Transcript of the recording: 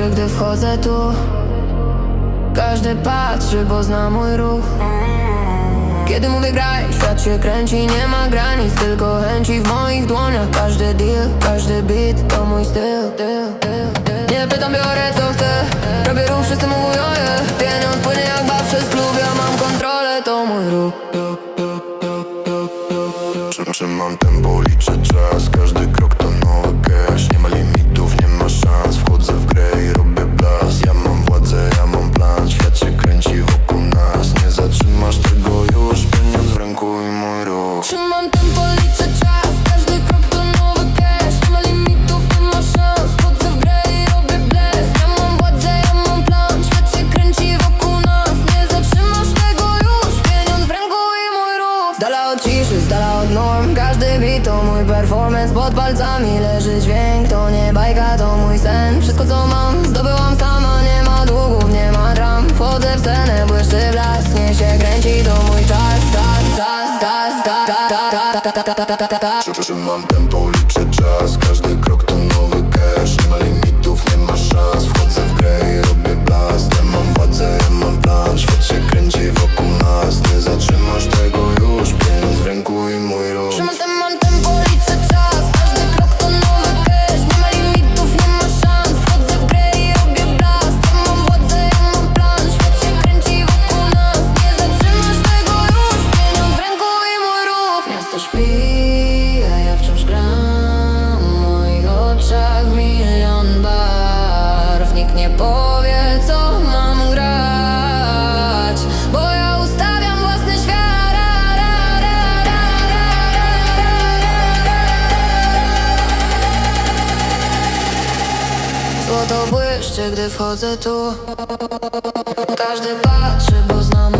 gdy wchodzę tu. Każdy patrzy, bo zna mój ruch. Kiedy mówię graj, świat się kręci Nie ma granic, tylko chęci w moich dłoniach. Każdy deal, każdy beat to mój styl. Nie pytam, biorę co chcę. Robię ruch, wszyscy mówią je Pieniądz płynie jak baw przez klub Ja mam kontrolę, to mój ruch. Czym, czym mam tempo, liczę czas Każdy krok to nowy z dala od norm Każdy beat to mój performance Pod palcami leży dźwięk To nie bajka, to mój sen Wszystko co mam zdobyłam sama Nie ma długów, nie ma dram Wchodzę w scenę, błyszczy blask Nie się kręci, to mój czas Czas, czas, czas, czas, czas, czas, czas, czas, czas, czas, czas. Czym, czym mam tempo, liczę czas Każdy krok to nowy cash Złoto błyszczy, gdy wchodzę tu. Każdy patrzy, bo zna